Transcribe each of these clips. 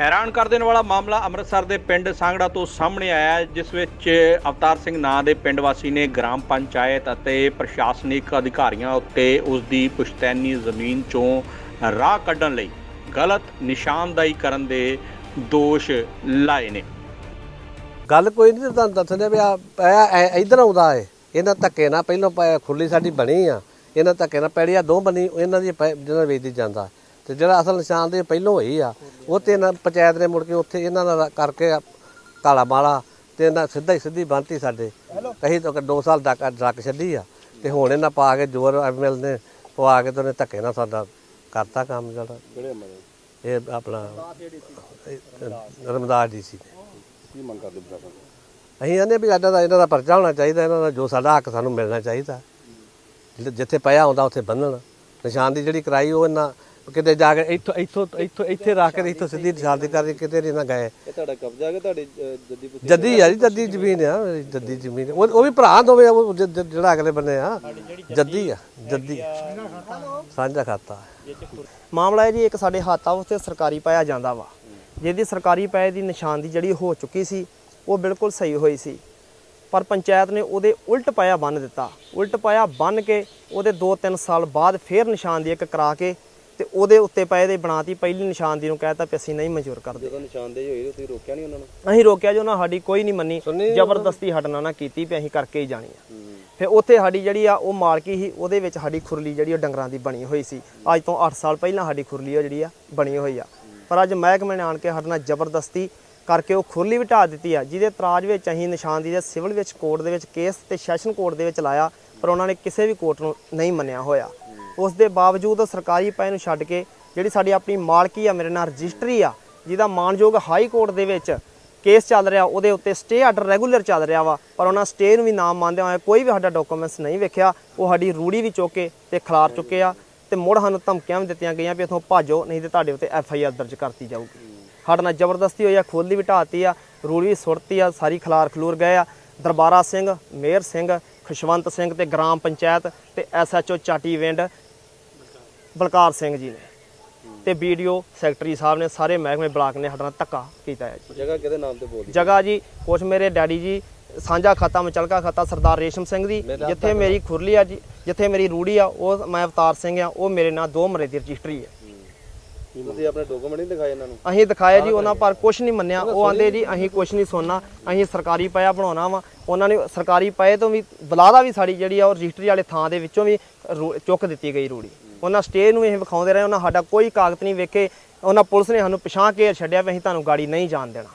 ਹੈਰਾਨ ਕਰ ਦੇਣ ਵਾਲਾ ਮਾਮਲਾ ਅੰਮ੍ਰਿਤਸਰ ਦੇ ਪਿੰਡ ਸਾਂਗੜਾ ਤੋਂ ਸਾਹਮਣੇ ਆਇਆ ਜਿਸ ਵਿੱਚ ਅਵਤਾਰ ਸਿੰਘ ਨਾਂ ਦੇ ਪਿੰਡ ਵਾਸੀ ਨੇ ਗ੍ਰਾਮ ਪੰਚਾਇਤ ਅਤੇ ਪ੍ਰਸ਼ਾਸਨਿਕ ਅਧਿਕਾਰੀਆਂ ਉੱਤੇ ਉਸ ਦੀ ਪੁਸ਼ਤੈਨੀ ਜ਼ਮੀਨ ਚੋਂ ਰਾਹ ਕੱਢਣ ਲਈ ਗਲਤ ਨਿਸ਼ਾਨਦਾਈ ਕਰਨ ਦੇ ਦੋਸ਼ ਲਾਏ ਨੇ। ਗੱਲ ਕੋਈ ਨਹੀਂ, ਤੁਹਾਨੂੰ ਦੱਸਦੇ ਵੀ ਆ ਇਧਰ ਆਉਂਦਾ ਏ। ਇਹਨਾਂ ਧੱਕੇ ਨਾਲ ਪਹਿਲਾਂ ਪ- ਖੁਰਲੀ ਸਾਡੀ ਬਣੀ ਆ। ਇਹਨਾਂ ਧੱਕੇ ਨਾਲ ਪੈੜੀਆਂ ਦੋ ਬਣੀ, ਇਹਨਾਂ ਦੀ ਪੈ- ਵੇਚਦੀ ਜਾਂਦਾ। ਤੇ ਜਿਹੜਾ ਅਸਲ ਨਿਸ਼ਾਨ ਦੇ ਪਹਿਲਾਂ ਹੋਈ ਆ ਉਹ ਤੇ ਇਹਨਾਂ ਪੰਚਾਇਤ ਨੇ ਮੁੜ ਕੇ ਉੱਥੇ ਇਹਨਾਂ ਦਾ ਕਰਕੇ ਕਾਲਾ ਮਾਲਾ ਤੇ ਇਹਨਾਂ ਸਿੱਧਾ ਹੀ ਸਿੱਧੀ ਬੰਨਤੀ ਸਾਡੇ। ਕਹੀ ਤਾਂ 2 ਸਾਲ ਤੱਕ ਡਰੱਕ ਛੱਡੀ ਆ ਤੇ ਹੁਣ ਇਹਨਾਂ ਪਾ ਕੇ ਜੋਰ ਐਮਐਲ ਨੇ ਪਵਾ ਕੇ ਤੇ ਉਹਨੇ ਧੱਕੇ ਨਾਲ ਸਾਡਾ ਕਰਤਾ ਕੰਮ ਜਿਹੜਾ। ਇਹ ਆਪਣਾ ਰਮਦਾਸ ਜੀ ਸੀ। ਕੀ ਮੰਗ ਕਰਦੇ? ਅਸੀਂ ਕਹਿੰਦੇ ਵੀ ਸਾਡਾ ਤਾਂ ਇਹਨਾਂ ਦਾ ਪਰਚਾ ਹੋਣਾ ਚਾਹੀਦਾ ਇਹਨਾਂ ਦਾ ਜੋ ਸਾਡਾ ਹੱਕ ਸਾਨੂੰ ਮਿਲਣਾ ਚਾਹੀਦਾ। ਜਿੱਥੇ ਪਿਆ ਹੁੰਦਾ ਉੱਥੇ ਬੰਨਣ। ਨਿਸ਼ਾਨ ਦੀ ਜਿਹੜੀ ਕਰਾਈ ਉਹ ਇਹਨਾਂ ਕਿਤੇ ਜਾ ਕੇ ਇੱਥੋਂ ਇੱਥੋਂ ਇੱਥੋਂ ਇੱਥੇ ਰੱਖ ਕੇ ਇੱਥੋਂ ਸਿੱਧੀ ਨਿਸ਼ਾਨ ਦੀ ਕਰਕੇ ਕਿਤੇ ਨਹੀਂ ਨਾ ਗਏ। ਇਹ ਤੁਹਾਡਾ ਕਬਜ਼ਾ ਹੈ ਤੁਹਾਡੀ ਜੱਦੀ ਪੁੱਤੀ ਜੱਦੀ ਆ ਜੀ ਜੱਦੀ ਜ਼ਮੀਨ ਆ ਮੇਰੀ ਜੱਦੀ ਜ਼ਮੀਨ ਉਹ ਉਹ ਵੀ ਭਰਾ ਦੋਵੇਂ ਉਹ ਜ- ਜ- ਜਿਹੜਾ ਅਗਲੇ ਬੰਨੇ ਆ। ਜੱਦੀ ਆ ਜੱਦੀ ਸਾਂਝਾ ਖਾਤਾ। ਮਾਮਲਾ ਹੈ ਜੀ ਇੱਕ ਸਾਡੇ ਹੱਥ ਆ ਉੱਤੇ ਸਰਕਾਰੀ ਪਾਇਆ ਜਾਂਦਾ ਵਾ। ਜਿਹਦੀ ਸਰਕਾਰੀ ਪਾਏ ਦੀ ਨਿਸ਼ਾਨ ਦੀ ਜਿਹੜੀ ਹੋ ਚੁੱਕੀ ਸੀ ਉਹ ਬਿਲਕੁਲ ਸਹੀ ਹੋਈ ਸੀ। ਪਰ ਪੰਚਾਇਤ ਨੇ ਉਹਦੇ ਉਲਟ ਪਾਇਆ ਬੰਨ ਦਿੱਤਾ। ਉਲਟ ਪਾਇਆ ਬੰਨ ਕੇ ਉਹਦੇ 2-3 ਸਾਲ ਬਾਅਦ ਫੇਰ ਨਿਸ਼ਾਨ ਦੀ ਇੱਕ ਕਰਾ ਕੇ ਤੇ ਉਹਦੇ ਉੱਤੇ ਪਏ ਦੇ ਬਣਾਤੀ ਪਹਿਲੀ ਨਿਸ਼ਾਨ ਦੀ ਨੂੰ ਕਹਿਤਾ ਵੀ ਅਸੀਂ ਨਹੀਂ ਮਨਜ਼ੂਰ ਕਰਦੇ। ਜਦੋਂ ਨਿਸ਼ਾਨਦੇਹੀ ਹੋਈ ਤੁਸੀਂ ਰੋਕਿਆ ਨਹੀਂ ਉਹਨਾਂ ਨੂੰ? ਅਸੀਂ ਰੋਕਿਆ ਜੋ ਨਾ ਸਾਡੀ ਕੋਈ ਨਹੀਂ ਮੰਨੀ। ਜ਼ਬਰਦਸਤੀ ਨਾਲ ਨਾ ਕੀਤੀ ਵੀ ਅਸੀਂ ਕਰਕੇ ਹੀ ਜਾਣੀ ਆ। ਫਿਰ ਉੱਥੇ ਸਾਡੀ ਜਿਹੜੀ ਆ ਉਹ ਮਾਲਕੀ ਸੀ ਉਹਦੇ ਵਿੱਚ ਸਾਡੀ ਖੁਰਲੀ ਜਿਹੜੀ ਉਹ ਡੰਗਰਾਂ ਦੀ ਬਣੀ ਹੋਈ ਸੀ। ਅੱਜ ਤੋਂ 8 ਸਾਲ ਪਹਿਲਾਂ ਸਾਡੀ ਖੁਰਲੀ ਉਹ ਜਿਹੜੀ ਆ ਬਣੀ ਹੋਈ ਆ। ਪਰ ਅੱਜ ਮਹਿਕਮੇ ਨੇ ਆਣ ਕੇ ਸਾਡੇ ਨਾਲ ਜ਼ਬਰਦਸਤੀ ਕਰਕੇ ਉਹ ਖੁਰਲੀ ਵੀ ਢਾਹ ਦਿੱਤੀ ਆ ਜਿਹਦੇ ਇਤਰਾਜ਼ ਵਿੱਚ ਅਸੀਂ ਨਿਸ਼ਾਨਦੀ ਦੇ ਸਿਵਲ ਵਿੱਚ ਕੋਰਟ ਦੇ ਵਿੱਚ ਕੇਸ ਤੇ ਸੈਸ਼ਨ ਕੋਰਟ ਦੇ ਵਿੱਚ ਲਾਇਆ ਪਰ ਉਹਨਾਂ ਨੇ ਕਿਸੇ ਵੀ ਕੋਰਟ ਨੂੰ ਨਹੀਂ ਮੰਨਿਆ ਹੋਇਆ। ਉਸ ਦੇ ਬਾਵਜੂਦ ਸਰਕਾਰੀ ਪੈ ਨੂੰ ਛੱਡ ਕੇ ਜਿਹੜੀ ਸਾਡੀ ਆਪਣੀ ਮਾਲਕੀ ਆ, ਮੇਰੇ ਨਾਲ ਰਜਿਸਟਰੀ ਆ, ਜਿਹਦਾ ਮਾਨਯੋਗ ਹਾਈ ਕੋਰਟ ਦੇ ਵਿੱਚ ਕੇਸ ਚੱਲ ਰਿਹਾ, ਉਹਦੇ ਉੱਤੇ ਸਟੇ ਆਰਡਰ ਰੈਗੂਲਰ ਚੱਲ ਰਿਹਾ ਵਾ, ਪਰ ਉਹਨਾਂ ਸਟੇ ਨੂੰ ਵੀ ਨਾਮ ਮੰਨਦੇ ਹੋਏ ਕੋਈ ਵੀ ਸਾਡਾ ਡਾਕੂਮੈਂਟਸ ਨਹੀਂ ਵੇਖਿਆ, ਉਹ ਸਾਡੀ ਰੂੜੀ ਵੀ ਚੁੱਕੇ ਕੇ ਤੇ ਖਿਲਾਰ ਚੁੱਕੇ ਆ ਤੇ ਮੁੜ ਸਾਨੂੰ ਧਮਕੀਆਂ ਵੀ ਦਿੱਤੀਆਂ ਗਈਆਂ ਵੀ ਇਥੋਂ ਭਾਜੋ, ਨਹੀਂ ਤੇ ਤੁਹਾਡੇ ਉੱਤੇ ਐਫ ਆਈ ਆਰ ਦਰਜ ਕਰਤੀ ਜਾਊਗੀ। ਸਾਡੇ ਨਾਲ ਜ਼ਬਰਦਸਤੀ ਹੋਈ ਆ ਖੋਲੀ ਵੀ ਢਾਤੀ ਆ, ਰੂੜੀ ਸੁੱਟਤੀ ਆ, ਸਾਰੀ ਖਲਾਰ ਖਲੂਰ ਗਏ ਆ। ਦਰਬਾਰਾ ਸਿੰਘ, ਮੇਅਰ ਸਿੰਘ, ਖੁਸ਼ਵੰਤ ਸਿੰਘ ਤੇ ਗ੍ਰਾਮ ਪੰਚਾਇਤ ਤੇ ਐਸ ਐਚ ਓ ਚਾਟੀ ਵਿੰਡ ਬਲਕਾਰ ਸਿੰਘ ਜੀ ਨੇ। ਤੇ ਵੀਡੀਓ ਸੈਕਟਰੀ ਸਾਹਿਬ ਨੇ ਸਾਰੇ ਮਹਿਕਮੇ ਬਲਾਕ ਨੇ ਸਾਡੇ ਨਾਲ ਧੱਕਾ ਕੀਤਾ ਹੈ ਜੀ। ਜਗ੍ਹਾ ਕਿਹਦੇ ਨਾਮ ਤੇ ਬੋਲਦੀ ਜਗ੍ਹਾ ਜੀ ਕੁਛ ਮੇਰੇ ਡੈਡੀ ਜੀ ਸਾਂਝਾ ਖਾਤਾ ਮਚਲਕਾ ਖਾਤਾ ਸਰਦਾਰ ਰੇਸ਼ਮ ਸਿੰਘ ਦੀ ਜਿੱਥੇ ਮੇਰੀ ਖੁਰਲੀ ਆ ਜੀ ਜਿੱਥੇ ਮੇਰੀ ਰੂੜੀ ਆ ਉਹ ਮੈਂ ਅਵਤਾਰ ਸਿੰਘ ਆ ਉਹ ਮੇਰੇ ਨਾਲ ਦੋ ਮਰੇ ਦੀ ਰਜਿਸਟਰੀ ਹੈ। ਤੁਸੀਂ ਆਪਣੇ ਡਾਕੂਮੈਂਟ ਨਹੀਂ ਦਿਖਾਏ ਇਹਨਾਂ ਨੂੰ? ਅਸੀਂ ਦਿਖਾਇਆ ਜੀ ਉਹਨਾਂ ਪਰ ਕੁਛ ਨਹੀਂ ਮੰਨਿਆ। ਉਹ ਆਂਦੇ ਜੀ ਅਸੀਂ ਕੁਛ ਨਹੀਂ ਸੁਣਨਾ ਅਸੀਂ ਸਰਕਾਰੀ ਪਾਇਆ ਬਣਾਉਣਾ ਵਾ। ਉਹਨਾਂ ਨੇ ਸਰਕਾਰੀ ਪਾਏ ਤੋਂ ਵੀ ਬਲਾਦਾ ਵੀ ਸਾਡੀ ਜਿਹੜੀ ਆ ਉਹ ਰਜਿਸਟਰੀ ਵਾਲੇ ਥਾਂ ਦੇ ਵਿੱਚੋਂ ਵੀ ਚੁੱਕ ਦਿੱਤੀ ਗਈ ਰੂੜੀ। ਉਹਨਾਂ ਸਟੇ ਨੂੰ ਇਹ ਵਿਖਾਉਂਦੇ ਰਹੇ ਉਹਨਾਂ ਸਾਡਾ ਕੋਈ ਕਾਗਜ਼ ਨਹੀਂ ਵੇਖੇ ਉਹਨਾਂ ਪੁਲਿਸ ਨੇ ਸਾਨੂੰ ਪਿਛਾਂ ਕੇ ਛੱਡਿਆ ਵੀ ਅਸੀਂ ਤੁਹਾਨੂੰ ਗਾੜੀ ਨਹੀਂ ਜਾਣ ਦੇਣਾ।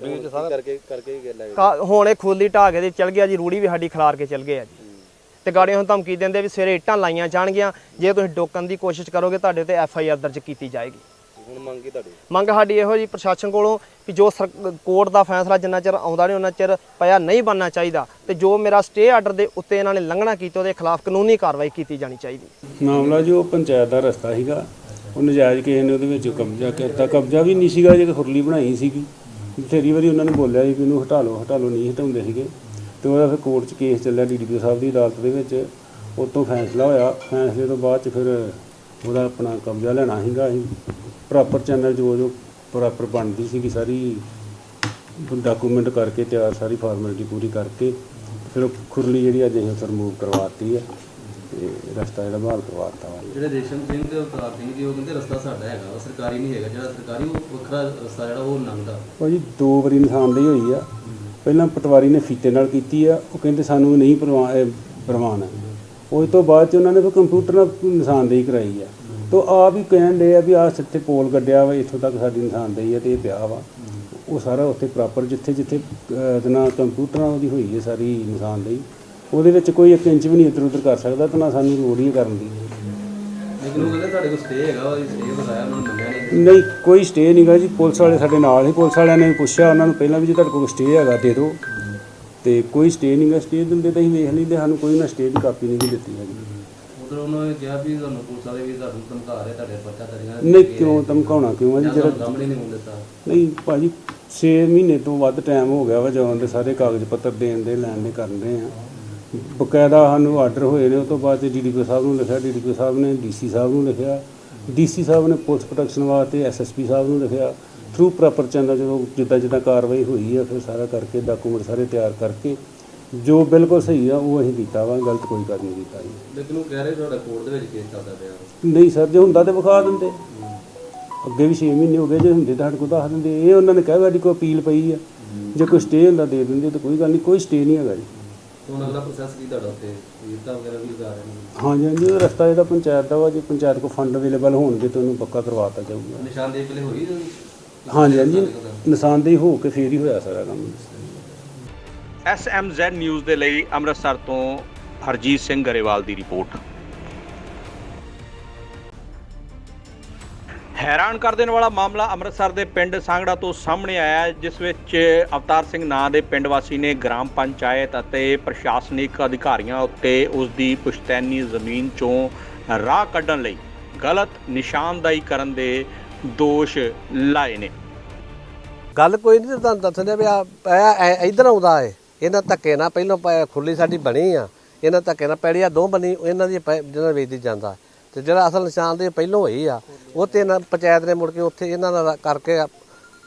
ਕੀ ਕਰਕੇ ਕਰਕੇ ਹੀ ਲੈ ਗਏ ਕਾ- ਹੁਣ ਇਹ ਖੋਲੀ ਢਾਹ ਕੇ ਤੇ ਚਲ ਗਿਆ ਜੀ ਰੂੜੀ ਵੀ ਸਾਡੀ ਖਿਲਾਰ ਕੇ ਚਲ ਗਏ ਆ ਜੀ। ਤੇ ਗਾੜੀਆਂ ਨੂੰ ਧਮਕੀ ਦਿੰਦੇ ਵੀ ਸਵੇਰੇ ਇੱਟਾਂ ਲਾਈਆਂ ਜਾਣਗੀਆਂ ਜੇ ਤੁਸੀਂ ਡੋਕਣ ਦੀ ਕੋਸ਼ਿਸ਼ ਕਰੋਗੇ ਤੁਹਾਡੇ ਤੇ ਐਫ ਆਈ ਆਰ ਦਰਜ ਕੀਤੀ ਜਾਏਗੀ। ਹੁਣ ਮੰਗ ਕੀ ਤੁਹਾਡੀ? ਮੰਗ ਸਾਡੀ ਇਹੋ ਜੀ ਪ੍ਰਸ਼ਾਸਨ ਕੋਲੋਂ ਕਿ ਜੋ ਸਰ- ਕੋਰਟ ਦਾ ਫੈਸਲਾ ਜਿੰਨਾ ਚਿਰ ਆਉਂਦਾ ਨਹੀਂ ਉਹਨਾਂ ਚਿਰ ਪਿਆ ਨਹੀਂ ਬਣਨਾ ਚਾਹੀਦਾ ਤੇ ਜੋ ਮੇਰਾ ਸਟੇ ਆਰਡਰ ਦੇ ਉੱਤੇ ਇਹਨਾਂ ਨੇ ਲੰਘਣਾ ਕੀਤੀ ਉਹਦੇ ਖਿਲਾਫ ਕਾਨੂੰਨੀ ਕਾਰਵਾਈ ਕੀਤੀ ਜਾਣੀ ਚਾਹੀਦੀ। ਮਾਮਲਾ ਜੋ ਪੰਚਾਇਤ ਦਾ ਰਸਤਾ ਸੀਗਾ। ਉਹ ਨਜਾਇਜ਼ ਕਿਸੇ ਨੇ ਉਹਦੇ ਵਿੱਚ ਕਬਜ਼ਾ ਕੀਤਾ। ਕਬਜ਼ਾ ਵੀ ਨਹੀਂ ਸੀਗਾ ਜੇ ਖੁਰਲੀ ਬਣਾਈ ਸੀਗੀ। ਬਥੇਰੀ ਵਾਰੀ ਉਹਨਾਂ ਨੇ ਬੋਲਿਆ ਸੀ ਕਿ ਇਹਨੂੰ ਹਟਾ ਲਓ ਹਟਾ ਲਓ ਨਹੀਂ ਹਟਾਉਂਦੇ ਸੀਗੇ। ਤੇ ਉਹਦਾ ਫਿਰ ਕੋਰਟ 'ਚ ਕੇਸ ਚੱਲਿਆ ਡੀਡੀਪੀ ਸਾਹਿਬ ਦੀ ਅਦਾਲਤ ਦੇ ਵਿੱਚ। ਉਹ ਤੋਂ ਫੈਸਲਾ ਹੋਇਆ। ਫੈਸਲੇ ਤੋਂ ਬਾਅਦ 'ਚ ਫਿਰ ਉਹਦਾ ਆਪਣਾ ਕਬਜ਼ਾ ਲੈਣਾ ਸੀਗਾ ਅਸੀਂ। ਪ੍ਰੋਪਰ ਚੈਨਲ ਜੋ ਜੋ ਪ੍ਰੋਪਰ ਬਣਦੀ ਸੀਗੀ ਸਾਰੀ ਡਾਕੂਮੈਂਟ ਕਰਕੇ ਤਿਆਰ ਸਾਰੀ ਫਾਰਮੈਲਿਟੀ ਪੂਰੀ ਕਰਕੇ ਫਿਰ ਉਹ ਖੁਰਲੀ ਜਿਹੜੀ ਅੱਜ ਅਸੀਂ ਰਿਮੂਵ ਕਰਵਾਤੀ ਹੈ ਤੇ ਰਸਤਾ ਜਿਹੜਾ ਬਹਾਲ ਕਰਵਾਤਾ ਵਾ। ਜਿਹੜੇ ਰੇਸ਼ਮ ਸਿੰਘ ਤੇ ਅਵਤਾਰ ਸਿੰਘ ਜੀ ਉਹ ਕਹਿੰਦੇ ਰਸਤਾ ਸਾਡਾ ਹੈਗਾ ਉਹ ਸਰਕਾਰੀ ਨਹੀਂ ਹੈਗਾ ਜਿਹੜਾ ਸਰਕਾਰੀ ਉਹ ਵੱਖਰਾ ਰਸਤਾ ਜਿਹੜਾ ਉਹ ਲੰਘਦਾ। ਭਾਜੀ ਦੋ ਵਾਰੀ ਨਿਸ਼ਾਨਦੇਹੀ ਹੋਈ ਆ। ਪਹਿਲਾਂ ਪਟਵਾਰੀ ਨੇ ਫੀਤੇ ਨਾਲ ਕੀਤੀ ਆ ਉਹ ਕਹਿੰਦੇ ਸਾਨੂੰ ਨਹੀਂ ਪ੍ਰਵਾਨ ਪ੍ਰਵਾਨ ਹੈ ਉਸ ਤੋਂ ਬਾਅਦ ਚ ਉਹਨਾਂ ਨੇ ਫਿਰ ਕੰਪਿਊਟਰ ਨਾਲ ਨਿਸ਼ਾਨਦੇਹੀ ਕਰਾਈ ਆ। ਤੋ ਆਪ ਹੀ ਕਹਿਣ ਦੇ ਆ ਵੀ ਆਹ ਸਿੱਤੇ ਪੋਲ ਕੱਢਿਆ ਵਾ ਇੱਥੋਂ ਤੱਕ ਸਾਡੀ ਨਿਸ਼ਾਨਦੇਹੀ ਆ ਤੇ ਇਹ ਪਿਆ ਵਾ। ਉਹ ਸਾਰਾ ਉੱਥੇ ਪ੍ਰੋਪਰ ਜਿੱਥੇ ਜਿੱਥੇ ਨਾਲ ਕੰਪਿਊਟਰ ਉਹਦੀ ਹੋਈ ਹੈ ਸਾਰੀ ਨਿਸ਼ਾਨਦੇਹੀ ਉਹਦੇ ਵਿੱਚ ਕੋਈ ਇੱਕ ਇੰਚ ਵੀ ਨਹੀਂ ਇੱਧਰ ਉੱਧਰ ਕਰ ਸਕਦਾ ਤੇ ਨਾ ਸਾਨੂੰ ਲੋੜ ਹੀ ਹੈ ਕਰਨ ਦੀ। ਲੇਕਿਨ ਉਹ ਕਹਿੰਦੇ ਤੁਹਾਡੇ ਕੋਲ ਸਟੇ ਹੈਗਾ ਉਹ ਸਟੇ ਬਤਾਇਆ ਉਹਨਾਂ ਨੂੰ ਮੰਨਿਆ ਨਹੀਂ ਨਹੀਂ ਕੋਈ ਸਟੇ ਨਹੀਂਗਾ ਜੀ। ਪੁਲਿਸ ਵਾਲੇ ਸਾਡੇ ਨਾਲ ਹੀ ਪੁਲਿਸ ਵਾਲਿਆਂ ਨੇ ਪੁੱਛਿਆ ਉਹਨਾਂ ਨੂੰ ਪਹਿਲਾਂ ਵੀ ਜੇ ਤੁਹਾਡੇ ਕੋਲ ਸਟੇ ਹੈਗਾ ਦੇ ਦਿਓ। ਤੇ ਕੋਈ ਸਟੇ ਨਹੀਂਗਾ ਸਟੇ ਦਿੰਦੇ ਤਾਂ ਅਸੀਂ ਵੇਖ ਲੈਂਦੇ ਸਾਨੂੰ ਕੋਈ ਨਾ ਸਟੇ ਦੀ ਕਾਪੀ ਨਹੀਂ ਦਿੱਤੀ ਹੈਗੀ। ਉਧਰ ਉਹਨਾਂ ਨੇ ਕਿਹਾ ਵੀ ਤੁਹਾਨੂੰ ਪੁਲਿਸ ਵਾਲੇ ਵੀ ਤੁਹਾਨੂੰ ਧਮਕਾ ਰਹੇ ਤੁਹਾਡੇ ਪਰਚਾ ਦਰਜਾ ਨਹੀਂ ਕਿਉਂ ਧਮਕਾਉਣਾ ਕਿਉਂ ਆ ਜੀ? ਜਿਹੜਾ ਸਾਹਮਣੇ ਨਹੀਂ ਹੋਣ ਦਿੱਤਾ। ਨਹੀਂ ਭਾਜੀ 6 ਮਹੀਨੇ ਤੋਂ ਵੱਧ ਟਾਈਮ ਹੋ ਗਿਆ ਵਾ ਜਦੋਂ ਦੇ ਸਾਰੇ ਕਾਗਜ਼ ਪੱਤਰ ਦੇਣ ਦੇ ਲੈਣ ਦੇ ਕਰਨ ਦੇ ਆ। ਬਕਾਇਦਾ ਸਾਨੂੰ ਆਰਡਰ ਹੋਏ ਨੇ ਉਸ ਤੋਂ ਬਾਅਦ ਡੀਡੀਪੀ ਸਾਹਿਬ ਨੂੰ ਲਿਖਿਆ ਡੀਡੀਪੀ ਸਾਹਿਬ ਨੇ ਡੀਸੀ ਸਾਹਿਬ ਨੂੰ ਲਿਖਿਆ। ਡੀਸੀ ਸਾਹਿਬ ਨੇ ਪੁਲਿਸ ਪ੍ਰੋਟੈਕਸ਼ਨ ਵਾਸਤੇ ਐਸਐਸਪੀ ਸਾਹਿਬ ਨੂੰ ਲਿਖਿਆ। ਥਰੂ ਪ੍ਰੋਪਰ ਚੈਨਲ ਜਦੋਂ ਜਿੱਦਾਂ ਜਿੱਦਾਂ ਕਾਰਵਾਈ ਹੋਈ ਆ ਫਿਰ ਸਾਰਾ ਕਰਕੇ ਡਾਕੂਮੈਂਟ ਸਾਰੇ ਤਿਆਰ ਕਰਕੇ ਜੋ ਬਿਲਕੁਲ ਸਹੀ ਆ ਉਹ ਅਸੀਂ ਕੀਤਾ ਵਾ ਗਲਤ ਕੋਈ ਕਰ ਨਹੀਂ ਕੀਤਾ ਜੀ। ਲੇਕਿਨ ਉਹ ਕਹਿ ਰਹੇ ਤੁਹਾਡਾ ਕੋਰਟ ਦੇ ਵਿੱਚ ਕੇਸ ਚੱਲਦਾ ਪਿਆ ਨਹੀਂ ਸਰ ਜੇ ਹੁੰਦਾ ਤੇ ਵਿਖਾ ਦਿੰਦੇ। ਅੱਗੇ ਵੀ 6 ਮਹੀਨੇ ਹੋ ਗਏ ਜੇ ਹੁੰਦੇ ਤਾਂ ਕੋਲ ਦੱਸ ਦਿੰਦੇ। ਇਹ ਉਹਨਾਂ ਨੇ ਕਿਹਾ ਸਾਡੀ ਕੋਈ ਅਪੀਲ ਪਈ ਆ। ਜੇ ਕੋਈ ਸਟੇ ਹੁੰਦਾ ਦੇ ਦਿੰਦੇ ਤਾਂ ਕੋਈ ਗੱਲ ਨਹੀਂ ਕੋਈ ਸਟੇ ਨਹੀਂ ਹੈਗਾ ਜੀ। ਤੇ ਹੁਣ ਅਗਲਾ ਪ੍ਰੋਸੈਸ ਕੀ ਤੁਹਾਡਾ ਉੱਤੇ ਵੀਰਤਾ ਵਗੈਰਾ ਵੀ ਲਗਾ ਰਹੇ ਨੇ? ਹਾਂਜੀ ਹਾਂਜੀ ਉਹ ਰਸਤਾ ਇਹਦਾ ਪੰਚਾਇਤ ਦਾ ਵਾ ਜੇ ਪੰਚਾਇਤ ਕੋ ਫੰਡ ਅਵੇਲੇਬਲ ਹੋਣਗੇ ਤਾਂ ਉਹਨੂੰ ਪੱਕਾ ਕਰਵਾਤਾ ਜਾਊਗਾ। ਨਿਸ਼ਾਨਦੇਹੀ ਪਹਿਲੇ ਹੋਈ? ਹਾਂਜੀ ਹਾਂਜੀ। ਨਿਸ਼ਾਨਦੇਹੀ ਹੋ ਕੇ ਫੇਰ ਹੀ ਹੋਇਆ ਸਾਰਾ ਕੰਮ। ਐਸਐਮਜ਼ੈਡ ਨਿਊਜ਼ ਦੇ ਲਈ ਅੰਮ੍ਰਿਤਸਰ ਤੋਂ ਹਰਜੀਤ ਸਿੰਘ ਗਰੇਵਾਲ ਦੀ ਰਿਪੋਰਟ। ਹੈਰਾਨ ਕਰ ਦੇਣ ਵਾਲਾ ਮਾਮਲਾ ਅੰਮ੍ਰਿਤਸਰ ਦੇ ਪਿੰਡ ਸਾਂਗੜਾ ਤੋਂ ਸਾਹਮਣੇ ਆਇਆ ਹੈ, ਜਿਸ ਵਿੱਚ ਅਵਤਾਰ ਸਿੰਘ ਨਾਂ ਦੇ ਪਿੰਡ ਵਾਸੀ ਨੇ ਗ੍ਰਾਮ ਪੰਚਾਇਤ ਅਤੇ ਪ੍ਰਸ਼ਾਸਨਿਕ ਅਧਿਕਾਰੀਆਂ ਉੱਤੇ ਉਸ ਦੀ ਪੁਸ਼ਤੈਨੀ ਜ਼ਮੀਨ ਚੋਂ ਰਾਹ ਕੱਢਣ ਲਈ ਗਲਤ ਨਿਸ਼ਾਨਦਾਈ ਕਰਨ ਦੇ ਦੋਸ਼ ਲਾਏ ਨੇ। ਗੱਲ ਕੋਈ ਨਹੀਂ ਤੁਹਾਨੂੰ ਦੱਸਦੇ ਵੀ ਇਹ ਇਧਰ ਆਉਂਦਾ ਏ ਇਹਨਾਂ ਧੱਕੇ ਨਾਲ ਪਹਿਲਾਂ ਖੁਰਲੀ ਸਾਡੀ ਬਣੀ ਆ। ਇਹਨਾਂ ਧੱਕੇ ਨਾਲ ਪੈੜੀ ਆ ਦੋ ਬਣੀ ਇਹਨਾਂ ਦੀ ਜਿਹਨਾਂ ਵੇਚਦੀ ਜਾਂਦਾ। ਤੇ ਜਿਹੜਾ ਅਸਲ ਨਿਸ਼ਾਨ ਦੇ ਪਹਿਲੋਂ ਹੋਈ ਆ ਉਹ ਤੇ ਇਹਨਾਂ ਪੰਚਾਇਤ ਨੇ ਮੁੜ ਕੇ ਉੱਥੇ ਇਹਨਾਂ ਦਾ ਕਰਕੇ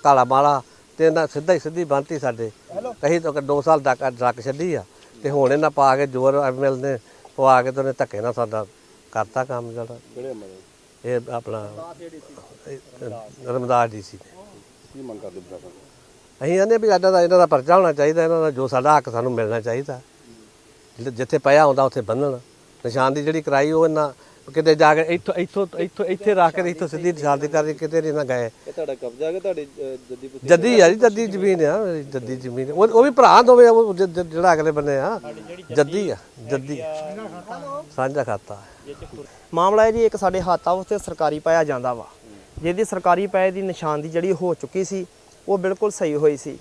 ਕਾਲਾ ਮਾਲਾ ਤੇ ਇਹਨਾਂ ਸਿੱਧਾ ਹੀ ਸਿੱਧੀ ਬੰਨਤੀ ਸਾਡੇ। ਕਹੀ ਤਾਂ 2 ਸਾਲ ਤੱਕ ਰੱਖ ਛੱਡੀ ਆ। ਤੇ ਹੁਣ ਇਹਨਾਂ ਪਾ ਕੇ ਜੋਰ ਐਮਐਲ ਨੇ ਪਵਾ ਕੇ ਤੇ ਉਹਨੇ ਧੱਕੇ ਨਾਲ ਸਾਡਾ ਕਰਤਾ ਕੰਮ ਜਿਹੜਾ। ਇਹ ਆਪਣਾ ਰਮਦਾਸ ਜੀ ਸੀ। ਕੀ ਮੰਗ ਕਰਦੇ ਪ੍ਰਸ਼ਾਸਨ ਅਸੀਂ ਕਹਿੰਦੇ ਵੀ ਸਾਡਾ ਦਾ ਇਹਨਾਂ ਦਾ ਪਰਚਾ ਹੋਣਾ ਚਾਹੀਦਾ ਇਹਨਾਂ ਦਾ ਜੋ ਸਾਡਾ ਹੱਕ ਸਾਨੂੰ ਮਿਲਣਾ ਚਾਹੀਦਾ। ਜਿੱਥੇ- ਪਿਆ ਹੁੰਦਾ ਉੱਥੇ ਬੰਨਣ। ਨਿਸ਼ਾਨ ਦੀ ਜਿਹੜੀ ਕਰਾਈ ਉਹ ਇਹਨਾਂ ਕਿਤੇ ਜਾ ਕੇ ਇੱਥੋਂ ਇੱਥੋਂ ਇੱਥੋਂ ਇੱਥੇ ਰੱਖ ਕੇ ਤੇ ਇੱਥੋਂ ਸਿੱਧੀ ਨਿਸ਼ਾਨ ਦੀ ਕਰਕੇ ਕਿਤੇ ਨਹੀਂ ਨਾ ਗਏ। ਇਹ ਤੁਹਾਡਾ ਕਬਜ਼ਾ ਕਿ ਤੁਹਾਡੀ ਅਹ, ਜੱਦੀ ਪੁੱਤੀ ਜੱਦੀ ਆ ਜੀ ਜੱਦੀ ਜ਼ਮੀਨ ਆ ਮੇਰੀ ਜੱਦੀ ਜ਼ਮੀਨ। ਉਹ ਵੀ ਭਰਾ ਦੋਵੇਂ ਆ, ਉਹ ਜਿਹੜਾ ਅਗਲੇ ਬੰਨੇ ਆ। ਜੱਦੀ ਆ ਜੱਦੀ। ਸਾਂਝਾ ਖਾਤਾ। ਮਾਮਲਾ ਹੈ ਜੀ ਇੱਕ ਸਾਡੇ ਹੱਥ ਆ ਉੱਥੇ ਸਰਕਾਰੀ ਪਾਇਆ ਜਾਂਦਾ ਵਾ। ਜਿਹਦੀ ਸਰਕਾਰੀ ਪਾਏ ਦੀ ਨਿਸ਼ਾਨ ਦੀ ਜਿਹੜੀ ਹੋ ਚੁੱਕੀ ਸੀ ਉਹ ਬਿਲਕੁਲ ਸਹੀ ਹੋਈ ਸੀ।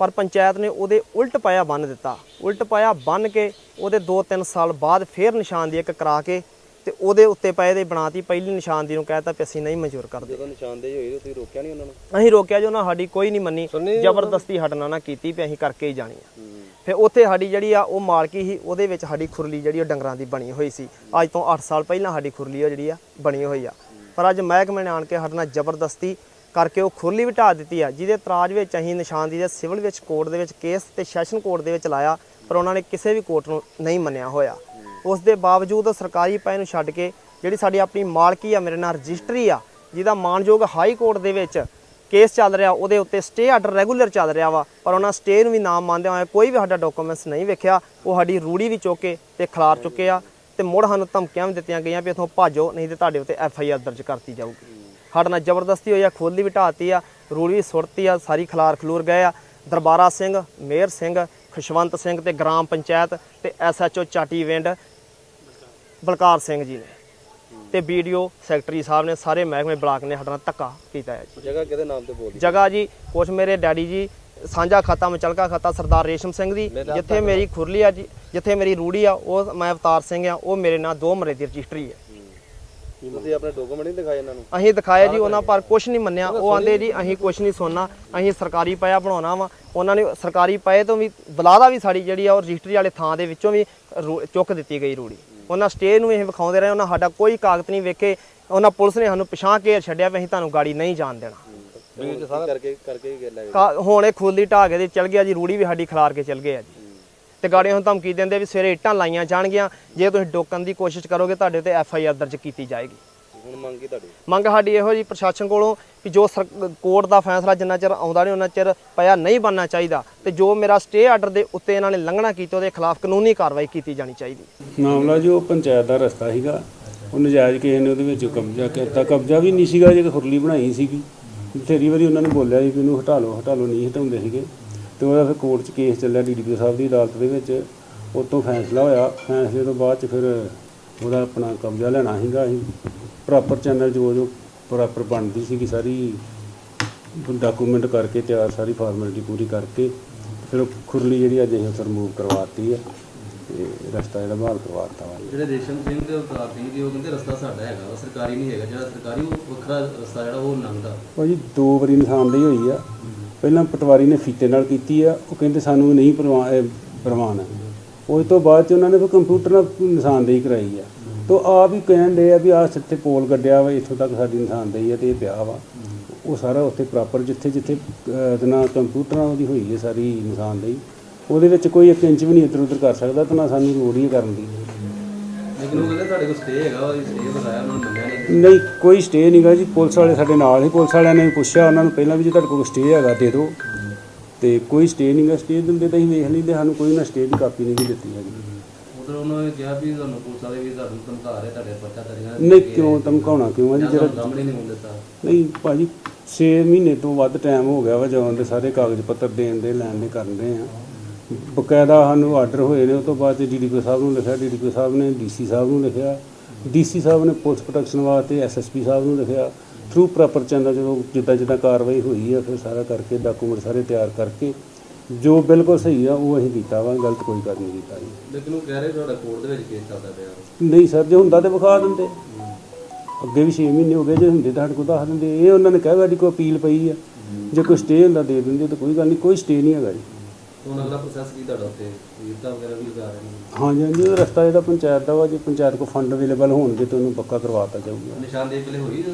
ਪਰ ਪੰਚਾਇਤ ਨੇ ਉਹਦੇ ਉਲਟ ਪਾਇਆ ਬੰਨ ਦਿੱਤਾ। ਉਲਟ ਪਾਇਆ ਬੰਨ ਕੇ ਉਹਦੇ 2-3 ਸਾਲ ਬਾਅਦ ਫੇਰ ਨਿਸ਼ਾਨ ਦੀ ਇੱਕ ਕਰਾ ਕੇ ਤੇ ਉਹਦੇ ਉੱਤੇ ਪਏ ਦੇ ਬਣਾਤੀ ਪਹਿਲੀ ਨਿਸ਼ਾਨ ਦੀ ਨੂੰ ਕਹਿਤਾ ਵੀ ਅਸੀਂ ਨਹੀਂ ਮਨਜ਼ੂਰ ਕਰਦੇ। ਜਦੋਂ ਨਿਸ਼ਾਨਦੇਹੀ ਹੋਈ ਤੁਸੀਂ ਰੋਕਿਆ ਨਹੀਂ ਉਹਨਾਂ ਨੂੰ? ਅਸੀਂ ਰੋਕਿਆ ਜੋ ਨਾ ਸਾਡੀ ਕੋਈ ਨਹੀਂ ਮੰਨੀ। ਜ਼ਬਰਦਸਤੀ ਹਟਣਾ ਨਾ ਕੀਤੀ ਵੀ ਅਸੀਂ ਕਰਕੇ ਹੀ ਜਾਣੀ ਆ। ਫਿਰ ਉੱਥੇ ਸਾਡੀ ਜਿਹੜੀ ਆ ਉਹ ਮਾਲਕੀ ਸੀ ਉਹਦੇ ਵਿੱਚ ਸਾਡੀ ਖੁਰਲੀ ਜਿਹੜੀ ਉਹ ਡੰਗਰਾਂ ਦੀ ਬਣੀ ਹੋਈ ਸੀ। ਅੱਜ ਤੋਂ 8 ਸਾਲ ਪਹਿਲਾਂ ਸਾਡੀ ਖੁਰਲੀ ਉਹ ਜਿਹੜੀ ਆ ਬਣੀ ਹੋਈ ਆ। ਪਰ ਅੱਜ ਮਹਿਕਮੇ ਨੇ ਆਣ ਕੇ ਸਾਡੇ ਨਾਲ ਜ਼ਬਰਦਸਤੀ ਕਰਕੇ ਉਹ ਖੁਰਲੀ ਵੀ ਢਾਹ ਦਿੱਤੀ ਆ। ਜਿਹਦੇ ਤਰਾਜ ਵਿੱਚ ਅਸੀਂ ਨਿਸ਼ਾਨਦੀ ਦੇ ਸਿਵਲ ਵਿੱਚ ਕੋਰਟ ਦੇ ਵਿੱਚ ਕੇਸ ਤੇ ਸੈਸ਼ਨ ਕੋਰਟ ਦੇ ਵਿੱਚ ਲਾਇਆ ਪਰ ਉਹਨਾਂ ਨੇ ਕਿਸੇ ਵੀ ਕੋਰਟ ਨੂੰ ਨਹੀਂ ਮੰਨਿਆ ਹੋਇਆ। ਉਸ ਦੇ ਬਾਵਜੂਦ ਸਰਕਾਰੀ ਪੈ ਨੂੰ ਛੱਡ ਕੇ ਜਿਹੜੀ ਸਾਡੀ ਆਪਣੀ ਮਾਲਕੀ ਆ ਮੇਰੇ ਨਾਲ ਰਜਿਸਟਰੀ ਆ ਜਿਹਦਾ ਮਾਨਯੋਗ ਹਾਈ ਕੋਰਟ ਦੇ ਵਿੱਚ ਕੇਸ ਚੱਲ ਰਿਹਾ ਉਹਦੇ ਉੱਤੇ ਸਟੇ ਆਰਡਰ ਰੈਗੂਲਰ ਚੱਲ ਰਿਹਾ ਵਾ ਪਰ ਉਹਨਾਂ ਸਟੇ ਨੂੰ ਵੀ ਨਾਮ ਮੰਨਦੇ ਹੋਏ ਕੋਈ ਵੀ ਸਾਡਾ ਡਾਕੂਮੈਂਟਸ ਨਹੀਂ ਵੇਖਿਆ। ਉਹ ਸਾਡੀ ਰੂੜੀ ਵੀ ਚੁੱਕ ਤੇ ਖਿਲਾਰ ਚੁੱਕੇ ਆ ਤੇ ਮੁੜ ਸਾਨੂੰ ਧਮਕੀਆਂ ਵੀ ਦਿੱਤੀਆਂ ਗਈਆਂ ਵੀ ਇਥੋਂ ਭਾਜੋ ਨਹੀਂ ਤੇ ਤੁਹਾਡੇ ਉੱਤੇ ਐਫ ਆਈ ਆਰ ਦਰਜ ਕਰਤੀ ਜਾਊਗੀ। ਸਾਡੇ ਨਾਲ ਜ਼ਬਰਦਸਤੀ ਹੋਈ ਆ ਖੋਲੀ ਵੀ ਢਾਤੀ ਆ ਰੂੜੀ ਵੀ ਸੁੱਟਤੀ ਆ ਸਾਰੀ ਖਿਲਾਰ ਖਲੂਰ ਗਏ ਆ। ਦਰਬਾਰਾ ਸਿੰਘ ਮੇਰ ਸਿੰਘ ਖੁਸ਼ਵੰਤ ਸਿੰਘ ਤੇ ਗ੍ਰਾਮ ਪੰਚਾਇਤ ਤੇ ਐਸਐਚਓ ਚਾਟੀ ਵਿੰਡ ਬਲਕਾਰ ਸਿੰਘ ਜੀ ਨੇ ਤੇ ਵੀਡੀਓ ਸੈਕਟਰੀ ਸਾਹਿਬ ਨੇ ਸਾਰੇ ਮਹਿਕਮੇ ਬਲਾਕ ਨੇ ਸਾਡੇ ਨਾਲ ਧੱਕਾ ਕੀਤਾ ਹੈ ਜੀ। ਜਗ੍ਹਾ ਕਿਹਦੇ ਨਾਮ ਤੇ ਬੋਲਦੀ ਜਗ੍ਹਾ ਜੀ ਕੁਛ ਮੇਰੇ ਡੈਡੀ ਜੀ ਸਾਂਝਾ ਖਾਤਾ ਮਚਲਕਾ ਖਾਤਾ ਸਰਦਾਰ ਰੇਸ਼ਮ ਸਿੰਘ ਦੀ ਜਿੱਥੇ ਮੇਰੀ ਖੁਰਲੀ ਆ ਜੀ ਜਿੱਥੇ ਮੇਰੀ ਰੂੜੀ ਆ ਉਹ ਮੈਂ ਅਵਤਾਰ ਸਿੰਘ ਆ ਉਹ ਮੇਰੇ ਨਾਲ ਦੋ ਮਰੇ ਦੀ ਰਜਿਸਟਰੀ ਹੈ। ਤੁਸੀਂ ਆਪਣੇ ਡਾਕੂਮੈਂਟ ਨਹੀਂ ਦਿਖਾਏ ਇਹਨਾਂ ਨੂੰ? ਅਸੀਂ ਦਿਖਾਇਆ ਜੀ ਉਹਨਾਂ ਪਰ ਕੁਝ ਨਹੀਂ ਮੰਨਿਆ। ਉਹ ਆਂਦੇ ਜੀ ਅਸੀਂ ਕੁਝ ਨਹੀਂ ਸੁਣਨਾ। ਅਸੀਂ ਸਰਕਾਰੀ ਪਾਇਆ ਬਣਾਉਣਾ ਵਾ। ਉਹਨਾਂ ਨੇ ਸਰਕਾਰੀ ਪਾਏ ਤੋਂ ਵੀ ਬਲਾਦਾ ਵੀ ਸਾਡੀ ਜਿਹੜੀ ਆ ਉਹ ਰਜਿਸਟਰੀ ਵਾਲੇ ਥਾਂ ਦੇ ਵਿੱਚੋਂ ਵੀ ਚੁੱਕ ਦਿੱਤੀ ਗਈ ਰੂੜੀ। ਉਹਨਾਂ ਸਟੇ ਨੂੰ ਇਹ ਵਿਖਾਉਂਦੇ ਰਹੇ। ਉਹਨਾਂ ਸਾਡਾ ਕੋਈ ਕਾਗਜ਼ ਨਹੀਂ ਵੇਖੇ। ਉਹਨਾਂ ਪੁਲਿਸ ਨੇ ਸਾਨੂੰ ਪਛਾਣ ਕੇ ਛੱਡਿਆ ਵੀ ਅਸੀਂ ਤੁਹਾਨੂੰ ਗਾੜੀ ਨਹੀਂ ਜਾਣ ਦੇਣਾ। ਵੀਰ ਸਾਰਾ ਕਰਕੇ ਕਰਕੇ ਹੀ ਗੱਲ ਹੈ ਕਾ- ਹੁਣ ਇਹ ਖੁੱਲੀ ਢਾਹ ਕੇ ਤੇ ਚਲ ਗਿਆ ਜੀ। ਰੂੜੀ ਵੀ ਸਾਡੀ ਖਿਲਾਰ ਕੇ ਚਲ ਗਏ ਆ ਜੀ। ਤੇ ਗਾੜੀਆਂ ਹੁਣ ਧਮਕੀ ਦਿੰਦੇ ਵੀ ਸਵੇਰੇ ਇੱਟਾਂ ਲਾਈਆਂ ਜਾਣਗੀਆਂ। ਜੇ ਤੁਸੀਂ ਡੋਕਣ ਦੀ ਕੋਸ਼ਿਸ਼ ਕਰੋਗੇ ਤੁਹਾਡੇ ਤੇ ਐਫ ਆਈ ਆਰ ਦਰਜ ਕੀਤੀ ਜਾਏਗੀ। ਹੁਣ ਮੰਗ ਕੀ ਤੁਹਾਡੀ? ਮੰਗ ਸਾਡੀ ਇਹੋ ਜੀ ਪ੍ਰਸ਼ਾਸਨ ਕੋਲੋਂ ਵੀ ਜੋ ਕੋਰਟ ਦਾ ਫੈਸਲਾ ਜਿੰਨਾ ਚਿਰ ਆਉਂਦਾ ਨਹੀਂ ਉਹਨਾਂ ਚਿਰ ਪਿਆ ਨਹੀਂ ਬਣਨਾ ਚਾਹੀਦਾ। ਤੇ ਜੋ ਮੇਰਾ ਸਟੇ ਆਰਡਰ ਦੇ ਉੱਤੇ ਇਹਨਾਂ ਨੇ ਲੰਘਣਾ ਕੀਤੀ ਉਹਦੇ ਖਿਲਾਫ ਕਾਨੂੰਨੀ ਕਾਰਵਾਈ ਕੀਤੀ ਜਾਣੀ ਚਾਹੀਦੀ। ਮਾਮਲਾ ਜੋ ਪੰਚਾਇਤ ਦਾ ਰਸਤਾ ਸੀਗਾ ਉਹ ਨਜਾਇਜ਼ ਕਿਸੇ ਨੇ ਉਹਦੇ ਵਿੱਚ ਕਬਜ਼ਾ ਕੀਤਾ। ਕਬਜ਼ਾ ਵੀ ਨਹੀਂ ਸੀਗਾ ਜੇ ਖੁਰਲੀ ਬਣਾਈ ਸੀਗੀ। ਬਥੇਰੀ ਵਾਰੀ ਉਹਨਾਂ ਨੇ ਬੋਲਿਆ ਸੀ ਵੀ ਇਹਨੂੰ ਹਟਾ ਲਓ ਹਟਾ ਲਓ ਨਹੀਂ ਹਟਾਉਂਦੇ ਸੀਗੇ। ਤੇ ਉਹਦਾ ਫਿਰ ਕੋਰਟ 'ਚ ਕੇਸ ਚੱਲਿਆ ਡੀਡੀਪੀ ਸਾਹਿਬ ਦੀ ਅਦਾਲਤ ਦੇ ਵਿੱਚ। ਉਹ ਤੋਂ ਫੈਸਲਾ ਹੋਇਆ। ਫੈਸਲੇ ਤੋਂ ਬਾਅਦ 'ਚ ਫਿਰ ਉਹਦਾ ਆਪਣਾ ਕਬਜ਼ਾ ਲੈਣਾ ਸੀਗਾ ਅਸੀਂ। ਪ੍ਰੋਪਰ ਚੈਨਲ ਜੋ ਜੋ ਪ੍ਰੋਪਰ ਬਣਦੀ ਸੀਗੀ ਸਾਰੀ ਡਾਕੂਮੈਂਟ ਕਰਕੇ ਤਿਆਰ ਸਾਰੀ ਫਾਰਮੈਲਿਟੀ ਪੂਰੀ ਕਰਕੇ, ਫਿਰ ਉਹ ਖੁਰਲੀ ਜਿਹੜੀ ਅੱਜ ਅਸੀਂ ਰਿਮੂਵ ਕਰਵਾਤੀ ਹੈ ਤੇ ਰਸਤਾ ਜਿਹੜਾ ਬਹਾਲ ਕਰਵਾਤਾ ਵਾ। ਜਿਹੜੇ ਰੇਸ਼ਮ ਸਿੰਘ ਤੇ ਅਵਤਾਰ ਸਿੰਘ ਜੀ ਉਹ ਕਹਿੰਦੇ ਰਸਤਾ ਸਾਡਾ ਹੈਗਾ ਵਾ ਸਰਕਾਰੀ ਨਹੀਂ ਹੈਗਾ ਜਿਹੜਾ ਸਰਕਾਰੀ ਉਹ ਵੱਖਰਾ ਰਸਤਾ ਜਿਹੜਾ ਉਹ ਲੰਘਦਾ। ਭਾਜੀ ਦੋ ਵਾਰੀ ਨਿਸ਼ਾਨਦੇਹੀ ਹੋਈ ਆ। ਪਹਿਲਾਂ ਪਟਵਾਰੀ ਨੇ ਫੀਤੇ ਨਾਲ ਕੀਤੀ ਆ ਉਹ ਕਹਿੰਦੇ ਸਾਨੂੰ ਨਹੀਂ ਪ੍ਰਵਾਨ ਉਸ ਤੋਂ ਬਾਅਦ ਚ ਉਹਨਾਂ ਨੇ ਫਿਰ ਕੰਪਿਊਟਰ ਨਾਲ ਨਿਸ਼ਾਨਦੇਹੀ ਕਰਾਈ ਆ। ਤੋ ਆਪ ਹੀ ਕਹਿਣ ਦੇ ਆ ਵੀ ਆਹ ਸਿੱਥੇ ਪੋਲ ਗੱਡਿਆ ਵਾ ਇੱਥੋਂ ਤੱਕ ਸਾਡੀ ਨਿਸ਼ਾਨਦੇਹੀ ਆ ਤੇ ਇਹ ਪਿਆ ਵਾ। ਉਹ ਸਾਰਾ ਉੱਥੇ ਪ੍ਰੋਪਰ ਜਿੱਥੇ ਜਿੱਥੇ ਅਹ, ਤੇ ਨਾ ਕੰਪਿਊਟਰਾਂ ਦੀ ਹੋਈ ਹੈ ਸਾਰੀ ਨਿਸ਼ਾਨਦੇਹੀ ਉਹਦੇ ਵਿੱਚ ਕੋਈ ਇੱਕ ਇੰਚ ਵੀ ਨਹੀਂ ਇੱਧਰ ਉੱਧਰ ਕਰ ਸਕਦਾ ਤੇ ਨਾ ਸਾਨੂੰ ਲੋੜ ਹੀ ਕਰਨ ਦੀ। ਲੇਕਿਨ ਉਹ ਕਹਿੰਦੇ ਤੁਹਾਡੇ ਕੋਲ ਸਟੇ ਹੈਗਾ ਉਹ ਸਟੇ ਬਤਾਇਆ ਉਹਨਾਂ ਨੂੰ ਮੰਨਿਆ ਨਹੀਂ। ਨਹੀਂ ਕੋਈ ਸਟੇ ਨਹੀਂਗਾ ਜੀ ਪੁਲਿਸ ਵਾਲੇ ਸਾਡੇ ਨਾਲ ਹੀ ਪੁਲਿਸ ਵਾਲਿਆਂ ਨੇ ਪੁੱਛਿਆ ਉਹਨਾਂ ਨੂੰ ਪਹਿਲਾਂ ਵੀ ਜੇ ਤੁਹਾਡੇ ਕੋਲ ਸਟੇ ਹੈਗਾ ਦੇ ਦਿਓ। ਤੇ ਕੋਈ ਸਟੇ ਨਹੀਂਗਾ ਸਟੇ ਦਿੰਦੇ ਤਾਂ ਅਸੀਂ ਵੇਖ ਲੈਂਦੇ ਸਾਨੂੰ ਕੋਈ ਨਾ ਸਟੇ ਦੀ ਕਾਪੀ ਨਹੀਂ ਦਿੱਤੀ ਹੈਗੀ। ਉਧਰ ਉਹਨਾਂ ਨੇ ਕਿਹਾ ਵੀ ਤੁਹਾਨੂੰ ਪੁਲਿਸ ਵਾਲੇ ਵੀ ਤੁਹਾਨੂੰ ਧਮਕਾ ਰਹੇ ਤੁਹਾਡੇ ਪਰਚਾ ਦਰਜ ਨਹੀਂ ਕਿਉਂ ਧਮਕਾਉਣਾ ਕਿਉਂ ਆ ਜੀ? ਜਿਹੜਾ ਸਾਹਮਣੇ ਨਹੀਂ ਹੋਣ ਦਿੱਤਾ। ਨਹੀਂ ਭਾਜੀ 6 ਮਹੀਨੇ ਤੋਂ ਵੱਧ ਟਾਈਮ ਹੋ ਗਿਆ ਵਾ ਜਦੋਂ ਦੇ ਸਾਰੇ ਕਾਗਜ਼ ਪੱਤਰ ਦੇਣ ਦੇ ਲੈਣ ਦੇ ਕਰਨ ਦੇ ਆ। ਬਕਾਇਦਾ ਸਾਨੂੰ ਆਰਡਰ ਹੋਏ ਨੇ ਉਸ ਤੋਂ ਬਾਅਦ ਡੀਡੀਪੀ ਸਾਹਿਬ ਨੂੰ ਲਿਖਿਆ ਡੀਡੀਪੀ ਸਾਹਿਬ ਨੇ ਡੀਸੀ ਸਾਹਿਬ ਨੂੰ ਲਿਖਿਆ। ਡੀਸੀ ਸਾਹਿਬ ਨੇ ਪੁਲਿਸ ਪ੍ਰੋਟੈਕਸ਼ਨ ਵਾਸਤੇ ਐਸਐਸਪੀ ਸਾਹਿਬ ਨੂੰ ਲਿਖਿਆ। ਥਰੂ ਪ੍ਰੋਪਰ ਚੈਨਲ ਜਦੋਂ ਜਿੱਦਾਂ ਜਿੱਦਾਂ ਕਾਰਵਾਈ ਹੋਈ ਆ ਫਿਰ ਸਾਰਾ ਕਰਕੇ ਡਾਕੂਮੈਂਟ ਸਾਰੇ ਤਿਆਰ ਕਰਕੇ ਜੋ ਬਿਲਕੁਲ ਸਹੀ ਆ ਉਹ ਅਸੀਂ ਕੀਤਾ ਵਾ ਗਲਤ ਕੋਈ ਕਰ ਨਹੀਂ ਕੀਤਾ ਜੀ। ਲੇਕਿਨ ਉਹ ਕਹਿ ਰਹੇ ਤੁਹਾਡਾ ਕੋਰਟ ਦੇ ਵਿੱਚ ਕੇਸ ਚੱਲਦਾ ਪਿਆ ਨਹੀਂ ਸਰ ਜੇ ਹੁੰਦਾ ਤੇ ਵਿਖਾ ਦਿੰਦੇ। ਅੱਗੇ ਵੀ 6 ਮਹੀਨੇ ਹੋ ਗਏ ਜੇ ਹੁੰਦੇ ਤਾਂ ਸਾਡੇ ਕੋਲ ਦੱਸ ਦਿੰਦੇ। ਇਹ ਉਹਨਾਂ ਨੇ ਕਿਹਾ ਵੀ ਸਾਡੀ ਕੋਈ ਅਪੀਲ ਪਈ ਆ। ਜੇ ਕੋਈ ਸਟੇ ਹੁੰਦਾ ਦੇ ਦਿੰਦੇ ਤਾਂ ਕੋਈ ਗੱਲ ਨਹੀਂ ਕੋਈ ਸਟੇ ਨਹੀਂ ਹੈਗਾ ਜੀ। ਹੁਣ ਅਗਲਾ ਪ੍ਰੋਸੈਸ ਕੀ ਤੁਹਾਡਾ ਉੱਤੇ ਵੀਰਤਾ ਵਗੈਰਾ ਵੀ ਲਗਾ ਰਹੇ ਨੇ। ਹਾਂਜੀ ਹਾਂਜੀ ਉਹ ਰਸਤਾ ਜਿਹੜਾ ਪੰਚਾਇਤ ਦਾ ਵਾ ਜੇ ਪੰਚਾਇਤ ਕੋਲ ਫੰਡ ਅਵੇਲੇਬਲ ਹੋਣਗੇ ਤਾਂ ਉਹਨੂੰ ਪੱਕਾ ਕਰਵਾਤਾ ਜਾਊਗਾ। ਨਿਸ਼ਾਨਦੇਹੀ ਪਹਿਲੇ ਹੋਈ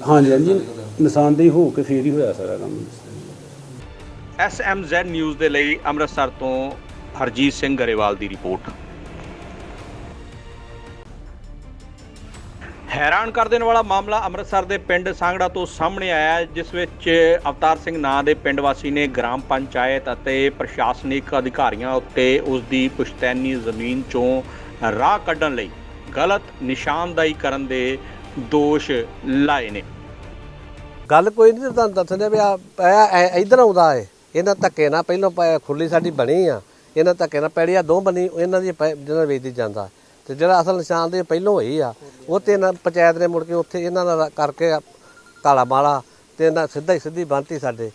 ਹਾਂਜੀ ਹਾਂਜੀ ਨਿਸ਼ਾਨਦੇਹੀ ਹੋ ਕੇ ਫੇਰ ਹੀ ਹੋਇਆ ਸਾਰਾ ਕੰਮ। ਐਸਐਮਜ਼ੈਡ ਨਿਊਜ਼ ਦੇ ਲਈ ਅੰਮ੍ਰਿਤਸਰ ਤੋਂ ਹਰਜੀਤ ਸਿੰਘ ਗਰੇਵਾਲ ਦੀ ਰਿਪੋਰਟ। ਹੈਰਾਨ ਕਰ ਦੇਣ ਵਾਲਾ ਮਾਮਲਾ ਅੰਮ੍ਰਿਤਸਰ ਦੇ ਪਿੰਡ ਸਾਂਗੜਾ ਤੋਂ ਸਾਹਮਣੇ ਆਇਆ ਹੈ, ਜਿਸ ਵਿੱਚ ਅਵਤਾਰ ਸਿੰਘ ਨਾਂ ਦੇ ਪਿੰਡ ਵਾਸੀ ਨੇ ਗ੍ਰਾਮ ਪੰਚਾਇਤ ਅਤੇ ਪ੍ਰਸ਼ਾਸਨਿਕ ਅਧਿਕਾਰੀਆਂ ਉੱਤੇ ਉਸ ਦੀ ਪੁਸ਼ਤੈਨੀ ਜ਼ਮੀਨ ਚੋਂ ਰਾਹ ਕੱਢਣ ਲਈ ਗਲਤ ਨਿਸ਼ਾਨਦਾਈ ਕਰਨ ਦੇ ਦੋਸ਼ ਲਾਏ ਨੇ। ਗੱਲ ਕੋਈ ਨਹੀਂ ਤੁਹਾਨੂੰ ਦੱਸਦੇ ਵੀ ਆ ਇਧਰ ਆਉਂਦਾ ਏ ਇਹਨਾਂ ਧੱਕੇ ਨਾਲ ਪਹਿਲਾਂ ਪ- ਖੁਰਲੀ ਸਾਡੀ ਬਣੀ ਆ ਇਹਨਾਂ ਧੱਕੇ ਨਾਲ ਪੈੜੀਆਂ ਦੋ ਬਣੀ ਇਹਨਾਂ ਦੀ ਪੈ- ਵੇਚਦੀ ਜਾਂਦਾ। ਤੇ ਜਿਹੜਾ ਅਸਲ ਨਿਸ਼ਾਨ ਦੇ ਪਹਿਲਾਂ ਹੋਈ ਆ ਉਹ ਤੇ ਇਹਨਾਂ ਪੰਚਾਇਤ ਨੇ ਮੁੜ ਕੇ ਉੱਥੇ ਇਹਨਾਂ ਦਾ ਕਰਕੇ ਕਾਲਾ ਮਾਲਾ ਤੇ ਇਹਨਾਂ ਸਿੱਧਾ ਹੀ ਸਿੱਧੀ ਬੰਨਤੀ ਸਾਡੇ।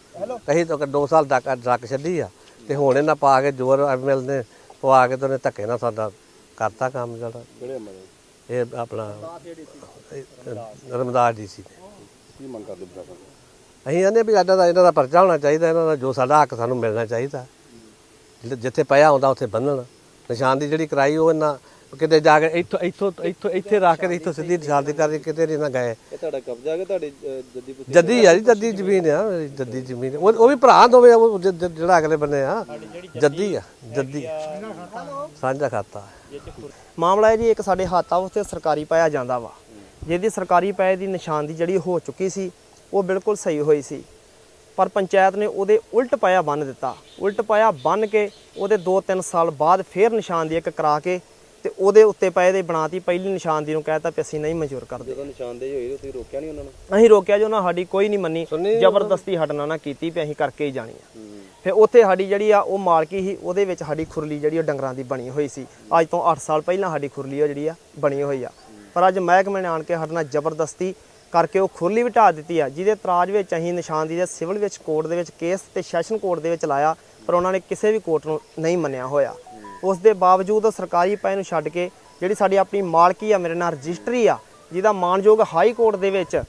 ਕਹੀ ਤੋਂ 2 ਸਾਲ ਤੱਕ ਰੱਖ ਛੱਡੀ ਆ ਤੇ ਹੁਣ ਇਹਨਾਂ ਪਾ ਕੇ ਜੋਰ ਐਮਐਲ ਨੇ ਪਵਾ ਕੇ ਤੇ ਉਹਨੇ ਧੱਕੇ ਨਾਲ ਸਾਡਾ ਕਰਤਾ ਕੰਮ ਜਿਹੜਾ। ਇਹ ਆਪਣਾ ਰਮਦਾਸ ਜੀ ਸੀ। ਕੀ ਮੰਗ ਕਰਦੇ ਪ੍ਰਸ਼ਾਸਨ ਅਸੀਂ ਕਹਿੰਦੇ ਵੀ ਸਾਡਾ ਦਾ ਇਹਨਾਂ ਦਾ ਪਰਚਾ ਹੋਣਾ ਚਾਹੀਦਾ ਇਹਨਾਂ ਦਾ ਜੋ ਸਾਡਾ ਹੱਕ ਸਾਨੂੰ ਮਿਲਣਾ ਚਾਹੀਦਾ। ਜਿੱਥੇ ਪਿਆ ਹੁੰਦਾ ਉੱਥੇ ਬੰਨਣ। ਨਿਸ਼ਾਨ ਦੀ ਜਿਹੜੀ ਕਰਾਈ ਉਹ ਇਹਨਾਂ ਕਿਤੇ ਜਾ ਕੇ ਇੱਥੋਂ ਇੱਥੋਂ ਇੱਥੋਂ ਇੱਥੇ ਰੱਖ ਕੇ ਇੱਥੋਂ ਸਿੱਧੀ ਨਿਸ਼ਾਨ ਦੀ ਕਰਕੇ ਕਿਤੇ ਨਹੀਂ ਨਾ ਗਏ। ਇਹ ਤੁਹਾਡਾ ਕਬਜ਼ਾ ਹੈ ਕਿ ਤੁਹਾਡੀ ਅਹ, ਜੱਦੀ ਪੁੱਤੀ ਜੱਦੀ ਆ ਜੀ ਜੱਦੀ ਜ਼ਮੀਨ ਆ ਮੇਰੀ ਜੱਦੀ ਜ਼ਮੀਨ। ਉਹ ਉਹ ਵੀ ਭਰਾ ਦੋਵੇਂ ਆ, ਉਹ ਜ- ਜ- ਜਿਹੜਾ ਅਗਲੇ ਬੰਨੇ ਆ। ਜੱਦੀ ਆ ਜੱਦੀ ਸਾਂਝਾ ਖਾਤਾ। ਮਾਮਲਾ ਹੈ ਜੀ ਇੱਕ ਸਾਡੇ ਹੱਥ ਆ ਉੱਥੇ ਸਰਕਾਰੀ ਪਾਇਆ ਜਾਂਦਾ ਵਾ। ਜਿਹਦੀ ਸਰਕਾਰੀ ਪਾਏ ਦੀ ਨਿਸ਼ਾਨ ਦੀ ਜਿਹੜੀ ਹੋ ਚੁੱਕੀ ਸੀ ਉਹ ਬਿਲਕੁਲ ਸਹੀ ਹੋਈ ਸੀ। ਪਰ ਪੰਚਾਇਤ ਨੇ ਉਹਦੇ ਉਲਟ ਪਾਇਆ ਬੰਨ ਦਿੱਤਾ। ਉਲਟ ਪਾਇਆ ਬੰਨ ਕੇ ਉਹਦੇ 2-3 ਸਾਲ ਬਾਅਦ ਫੇਰ ਨਿਸ਼ਾਨ ਦੀ ਇੱਕ ਕਰਾ ਕੇ ਤੇ ਉਹਦੇ ਉੱਤੇ ਪਏ ਦੇ ਬਣਾਤੀ ਪਹਿਲੀ ਨਿਸ਼ਾਨ ਦੀ ਨੂੰ ਕਹਿਤਾ ਵੀ ਅਸੀਂ ਨਹੀਂ ਮਨਜ਼ੂਰ ਕਰਦੇ। ਜਦੋਂ ਨਿਸ਼ਾਨਦੇਹੀ ਹੋਈ ਤੁਸੀਂ ਰੋਕਿਆ ਨਹੀਂ ਉਹਨਾਂ ਨੂੰ? ਅਸੀਂ ਰੋਕਿਆ ਜੋ ਨਾ ਸਾਡੀ ਕੋਈ ਨਹੀਂ ਮੰਨੀ। ਜ਼ਬਰਦਸਤੀ ਹਟਣਾ ਨਾ ਕੀਤੀ ਵੀ ਅਸੀਂ ਕਰਕੇ ਹੀ ਜਾਣੀ ਆ। ਫਿਰ ਉੱਥੇ ਸਾਡੀ ਜਿਹੜੀ ਆ ਉਹ ਮਾਲਕੀ ਸੀ ਉਹਦੇ ਵਿੱਚ ਸਾਡੀ ਖੁਰਲੀ ਜਿਹੜੀ ਉਹ ਡੰਗਰਾਂ ਦੀ ਬਣੀ ਹੋਈ ਸੀ। ਅੱਜ ਤੋਂ 8 ਸਾਲ ਪਹਿਲਾਂ ਸਾਡੀ ਖੁਰਲੀ ਉਹ ਜਿਹੜੀ ਆ ਬਣੀ ਹੋਈ ਆ। ਪਰ ਅੱਜ ਮਹਿਕਮੇ ਨੇ ਆਣ ਕੇ ਸਾਡੇ ਨਾਲ ਜ਼ਬਰਦਸਤੀ ਕਰਕੇ ਉਹ ਖੁਰਲੀ ਵੀ ਢਾਹ ਦਿੱਤੀ ਆ ਜਿਹਦੇ ਇਤਰਾਜ਼ ਵਿੱਚ ਅਸੀਂ ਨਿਸ਼ਾਨਦੀ ਦੇ ਸਿਵਲ ਵਿੱਚ ਕੋਰਟ ਦੇ ਵਿੱਚ ਕੇਸ ਤੇ ਸੈਸ਼ਨ ਕੋਰਟ ਦੇ ਵਿੱਚ ਲਾਇਆ ਪਰ ਉਹਨਾਂ ਨੇ ਕਿਸੇ ਵੀ ਕੋਰਟ ਨੂੰ ਨਹੀਂ ਮੰਨਿਆ ਹੋਇਆ। ਉਸ ਦੇ ਬਾਵਜੂਦ ਸਰਕਾਰੀ ਪੈ ਨੂੰ ਛੱਡ ਕੇ ਜਿਹੜੀ ਸਾਡੀ ਆਪਣੀ ਮਾਲਕੀ ਆ, ਮੇਰੇ ਨਾਲ ਰਜਿਸਟਰੀ ਆ, ਜਿਹਦਾ ਮਾਨਯੋਗ ਹਾਈ ਕੋਰਟ ਦੇ ਵਿੱਚ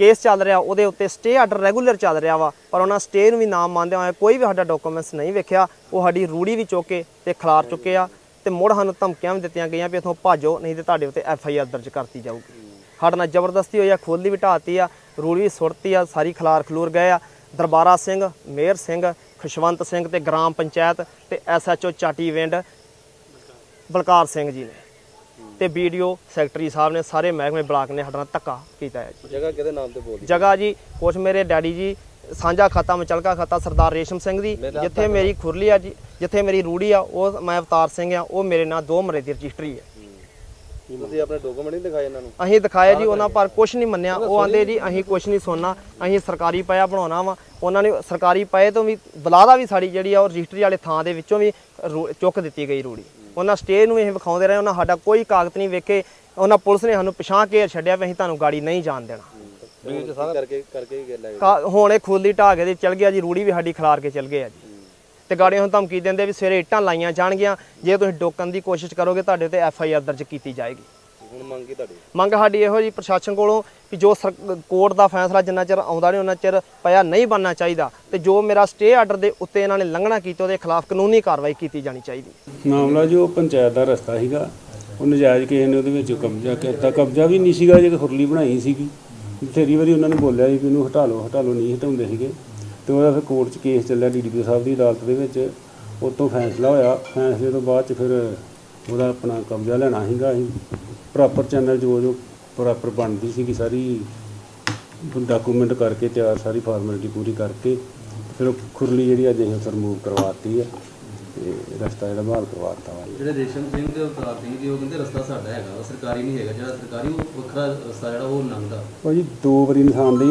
ਕੇਸ ਚੱਲ ਰਿਹਾ, ਉਹਦੇ ਉੱਤੇ ਸਟੇ ਆਰਡਰ ਰੈਗੂਲਰ ਚੱਲ ਰਿਹਾ ਵਾ, ਪਰ ਉਹਨਾਂ ਸਟੇ ਨੂੰ ਵੀ ਨਾਮ ਮੰਨਦੇ ਹੋਏ ਕੋਈ ਵੀ ਸਾਡਾ ਡਾਕੂਮੈਂਟਸ ਨਹੀਂ ਵੇਖਿਆ, ਉਹ ਸਾਡੀ ਰੂੜੀ ਵੀ ਚੁੱਕ ਕੇ ਤੇ ਖਲਾਰ ਚੁੱਕੇ ਆ ਤੇ ਮੁੜ ਸਾਨੂੰ ਧਮਕੀਆਂ ਵੀ ਦਿੱਤੀਆਂ ਗਈਆਂ ਵੀ ਇਥੋਂ ਭਾਜੋ, ਨਹੀਂ ਤੇ ਤੁਹਾਡੇ ਉੱਤੇ ਐਫ ਆਈ ਆਰ ਦਰਜ ਕਰਤੀ ਜਾਊਗੀ। ਸਾਡੇ ਨਾਲ ਜ਼ਬਰਦਸਤੀ ਹੋਈ ਆ ਖੋਲੀ ਵੀ ਢਾਤੀ ਆ, ਰੂੜੀ ਵੀ ਸੁੱਟਤੀ ਆ, ਸਾਰੀ ਖਲਾਰ ਖਲੂਰ ਗਏ ਆ। ਦਰਬਾਰਾ ਸਿੰਘ, ਮੇਅਰ ਸਿੰਘ, ਖੁਸ਼ਵੰਤ ਸਿੰਘ ਤੇ ਗ੍ਰਾਮ ਪੰਚਾਇਤ ਤੇ ਐਸਐਚਓ ਚਾਟੀ ਵਿੰਡ ਬਲਕਾਰ ਸਿੰਘ ਜੀ ਨੇ। ਤੇ ਵੀਡੀਓ ਸੈਕਟਰੀ ਸਾਹਿਬ ਨੇ ਸਾਰੇ ਮਹਿਕਮੇ ਬਲਾਕ ਨੇ ਸਾਡੇ ਧੱਕਾ ਕੀਤਾ ਹੈ ਜੀ। ਜਗ੍ਹਾ ਕਿਹਦੇ ਨਾਮ ਤੇ ਬੋਲਦੀ ਜਗ੍ਹਾ ਜੀ ਕੁਛ ਮੇਰੇ ਡੈਡੀ ਜੀ ਸਾਂਝਾ ਖਾਤਾ ਮਚਲਕਾ ਖਾਤਾ ਸਰਦਾਰ ਰੇਸ਼ਮ ਸਿੰਘ ਦੀ ਜਿੱਥੇ ਮੇਰੀ ਖੁਰਲੀ ਆ ਜੀ ਜਿੱਥੇ ਮੇਰੀ ਰੂੜੀ ਆ ਉਹ ਮੈਂ ਅਵਤਾਰ ਸਿੰਘ ਆ ਉਹ ਮੇਰੇ ਨਾਲ ਦੋ ਮਰੇ ਦੀ ਰਜਿਸਟਰੀ ਹੈ। ਤੁਸੀਂ ਆਪਣੇ ਡਾਕੂਮੈਂਟ ਨਹੀਂ ਦਿਖਾਏ ਇਹਨਾਂ ਨੂੰ? ਅਸੀਂ ਦਿਖਾਇਆ ਜੀ ਉਹਨਾਂ ਪਰ ਕੁਝ ਨਹੀਂ ਮੰਨਿਆ। ਉਹ ਆਂਦੇ ਜੀ ਅਸੀਂ ਕੁਝ ਨਹੀਂ ਸੁਣਨਾ ਅਸੀਂ ਸਰਕਾਰੀ ਪਾਇਆ ਬਣਾਉਣਾ ਵਾ। ਉਹਨਾਂ ਨੇ ਸਰਕਾਰੀ ਪਾਏ ਤੋਂ ਵੀ ਬਲਾਦਾ ਵੀ ਸਾਡੀ ਜਿਹੜੀ ਆ ਉਹ ਰਜਿਸਟਰੀ ਵਾਲੇ ਥਾਂ ਦੇ ਵਿੱਚੋਂ ਵੀ ਚੁੱਕ ਦਿੱਤੀ ਗਈ ਰੂੜੀ। ਉਹਨਾਂ ਸਟੇ ਨੂੰ ਇਹ ਵਿਖਾਉਂਦੇ ਰਹੇ, ਉਹਨਾਂ ਸਾਡਾ ਕੋਈ ਕਾਗਜ਼ ਨਹੀਂ ਵੇਖੇ, ਉਹਨਾਂ ਪੁਲਿਸ ਨੇ ਸਾਨੂੰ ਪਛਾਣ ਕੇ ਛੱਡਿਆ ਵੀ ਅਸੀਂ ਤੁਹਾਨੂੰ ਗਾੜੀ ਨਹੀਂ ਜਾਣ ਦੇਣਾ। ਕਰਕੇ ਕਰਕੇ ਹੀ ਗੱਲ ਹੈ ਹੁਣ ਇਹ ਖੋਲੀ ਢਾਹ ਕੇ ਤੇ ਚਲ ਗਿਆ ਜੀ, ਰੂੜੀ ਵੀ ਸਾਡੀ ਖਿਲਾਰ ਕੇ ਚਲ ਗਏ ਆ ਜੀ। ਤੇ ਗਾੜੀ ਹੁਣ ਧਮਕੀ ਦਿੰਦੇ ਵੀ ਸਵੇਰੇ ਇੱਟਾਂ ਲਾਈਆਂ ਜਾਣਗੀਆਂ, ਜੇ ਤੁਸੀਂ ਡੋਕਣ ਦੀ ਕੋਸ਼ਿਸ਼ ਕਰੋਗੇ, ਤੁਹਾਡੇ ਤੇ ਐਫ ਆਈ ਆਰ ਦਰਜ ਕੀਤੀ ਜਾਏਗੀ। ਹੁਣ ਮੰਗੀ ਤੁਹਾਡੀ? ਮੰਗ ਸਾਡੀ ਇਹੋ ਜੀ ਪ੍ਰਸ਼ਾਸਨ ਕੋਲੋਂ ਕਿ ਜੋ ਸਰ- ਕੋਰਟ ਦਾ ਫੈਸਲਾ ਜਿੰਨਾ ਚਿਰ ਆਉਂਦਾ ਨਹੀਂ ਉਹਨਾਂ ਚਿਰ ਪਿਆ ਨਹੀਂ ਬਣਨਾ ਚਾਹੀਦਾ ਤੇ ਜੋ ਮੇਰਾ ਸਟੇ ਆਰਡਰ ਦੇ ਉੱਤੇ ਇਹਨਾਂ ਨੇ ਲੰਘਣਾ ਕੀਤਾ ਉਹਦੇ ਖਿਲਾਫ ਕਾਨੂੰਨੀ ਕਾਰਵਾਈ ਕੀਤੀ ਜਾਣੀ ਚਾਹੀਦੀ। ਮਾਮਲਾ ਜੋ ਪੰਚਾਇਤ ਦਾ ਰਸਤਾ ਸੀਗਾ ਉਹ ਨਜਾਇਜ਼ ਕਿਸੇ ਨੇ ਉਹਦੇ ਵਿੱਚ ਕਬਜ਼ਾ ਕੀਤਾ। ਕਬਜ਼ਾ ਵੀ ਨਹੀਂ ਸੀਗਾ ਜੇ ਖੁਰਲੀ ਬਣਾਈ ਸੀਗੀ। ਬਥੇਰੀ ਵਾਰੀ ਉਹਨਾਂ ਨੇ ਬੋਲਿਆ ਸੀ ਵੀ ਇਹਨੂੰ ਹਟਾ ਲਓ ਹਟਾ ਲਓ ਨਹੀਂ ਹਟਾਉਂਦੇ ਸੀਗੇ। ਤੇ ਉਹਦਾ ਫਿਰ ਕੋਰਟ 'ਚ ਕੇਸ ਚੱਲਿਆ ਡੀਡੀਪੀ ਸਾਹਿਬ ਦੀ ਅਦਾਲਤ ਦੇ ਵਿੱਚ। ਉਹ ਤੋਂ ਫੈਸਲਾ ਹੋਇਆ ਫੈਸਲੇ ਤੋਂ ਬਾਅਦ 'ਚ ਫਿਰ ਉਹਦਾ ਆਪਣਾ ਕਬਜ਼ਾ ਲੈਣਾ ਸੀਗਾ ਅਸੀਂ। ਪ੍ਰੋਪਰ ਚੈਨਲ ਜੋ ਜੋ ਪ੍ਰੋਪਰ ਬਣਦੀ ਸੀਗੀ ਸਾਰੀ ਡਾਕੂਮੈਂਟ ਕਰਕੇ ਤਿਆਰ ਸਾਰੀ ਫਾਰਮੈਲਿਟੀ ਪੂਰੀ ਕਰਕੇ ਫਿਰ ਉਹ ਖੁਰਲੀ ਜਿਹੜੀ ਅੱਜ ਅਸੀਂ ਰਿਮੂਵ ਕਰਵਾਤੀ ਹੈ ਤੇ ਰਸਤਾ ਜਿਹੜਾ ਬਹਾਲ ਕਰਵਾਤਾ ਵਾ। ਜਿਹੜੇ ਰੇਸ਼ਮ ਸਿੰਘ ਤੇ ਅਵਤਾਰ ਸਿੰਘ ਜੀ ਉਹ ਕਹਿੰਦੇ ਰਸਤਾ ਸਾਡਾ ਹੈਗਾ ਵਾ ਸਰਕਾਰੀ ਨਹੀਂ ਹੈਗਾ ਜਿਹੜਾ ਸਰਕਾਰੀ ਉਹ ਵੱਖਰਾ ਰਸਤਾ ਜਿਹੜਾ ਉਹ ਲੰਘਦਾ ਭਾਜੀ ਦੋ ਵਾਰੀ ਨਿਸ਼ਾਨਦੇਹੀ